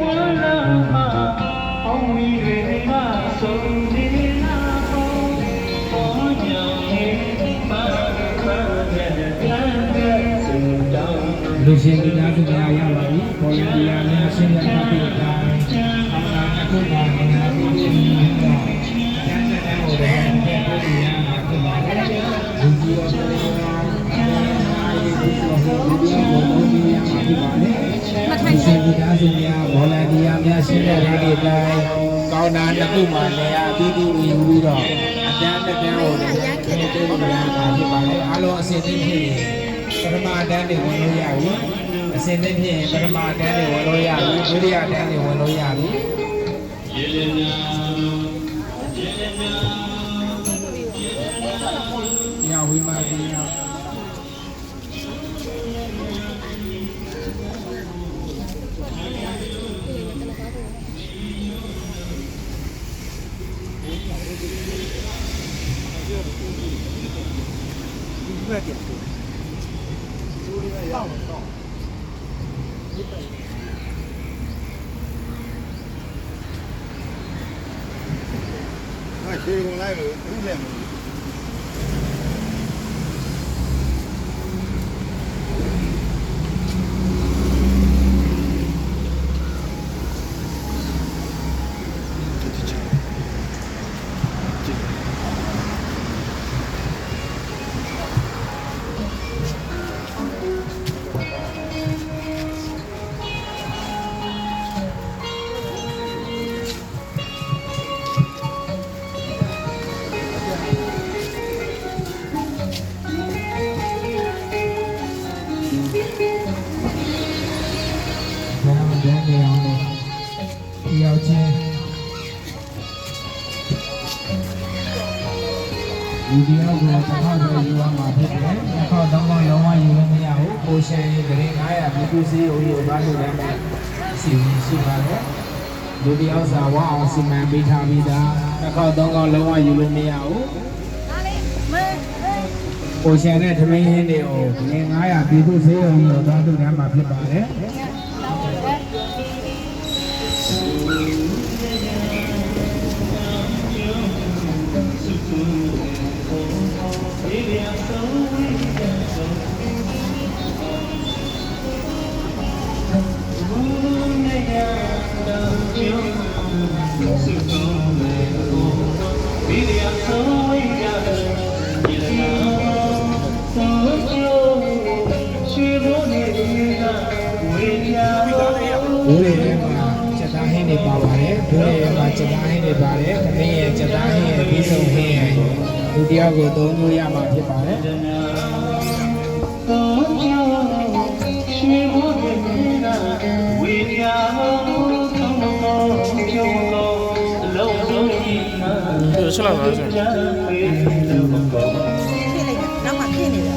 ဝလာမှာအောင်မီတွေကဆုံးနေလာပေါ်ပေါ်ကြောင့်ဒီပါခါတဲ့တဲ့စူတောင်း လူရှင်လူသားစုများရပါပြီပေါ်လံဒီယာများရှင်းရတာပြတာအောင်လာအခုပါနေတာဒီနေ့တော့ကျန်တဲ့ဟိုတဲ့တဲ့ပြည်ရမှာပြပါတယ်လူကြီးရောလူကြီးရောအားရ ည်ဒီလိုဟိုဒီလိုဘုံကြီးရမှာပြပါတယ်လူရှင်လူသားစုများပေါ်လံဒီယာများရှင်းရတာဒီတိုင်းကောင်းတာတစ်ခုမှလည်းအပြီးပြီးဝင်ပြီးတော့အတန်းတစ်တန်းဟိုတဲ့ဒီလိုတွေ့ရမှာဖြစ်ပါတယ်အားလုံးအစီအစဉ်ဖြစ်ရင်ပထမတန်းတွေဝင်လို့ရပြီအစင်သစ်ဖြစ်ရင်ပထမတန်းတွေဝင်လို့ရပြီဒုတိယတန်းတွေဝင်လို့ရပြီညဝိမာတိယ 块点评。那结果那个。 ဒီဒီအောက်ကတစ်ခါတော့ယူရမှာဖြစ်တယ်တစ်ခါတော့မှလုံးဝယူလို့မရဘူးပိုရှန်ရင်ဂရင်900ပြည်သူစီကိုယူသွားလို့လည်းမယ်စီရင်ရှိပါတယ်လူတယောက်စာဝအောင်စီမံပေးထားပြီးသားတစ်ခါတော့ကောလုံးဝယူလို့မရဘူးကိုရှင်နဲ့ထမင်းဟင်းတွေကိုငင်900ပြည်သူစေးအောင်လို့သွားသူတန်းမှာဖြစ်ပါတယ် ဘိုးရဲထဲမှာစက်သားဟင်းတွေပါပါတယ်ဘိုးရဲထဲမှာစက်သားဟင်းတွေပါတယ်ခမင်းရဲ့စက်သားဟင်းရဲ့ပြီးဆုံးဟင်းရဲ့ဒုတိယကိုသုံးလို့ရမှာဖြစ်ပါတယ်ရှင်ဘုရားဝိညာဉ် ရှင်းလိုက်ပါရှင်းနောက်မှဖြစ်နေတယ်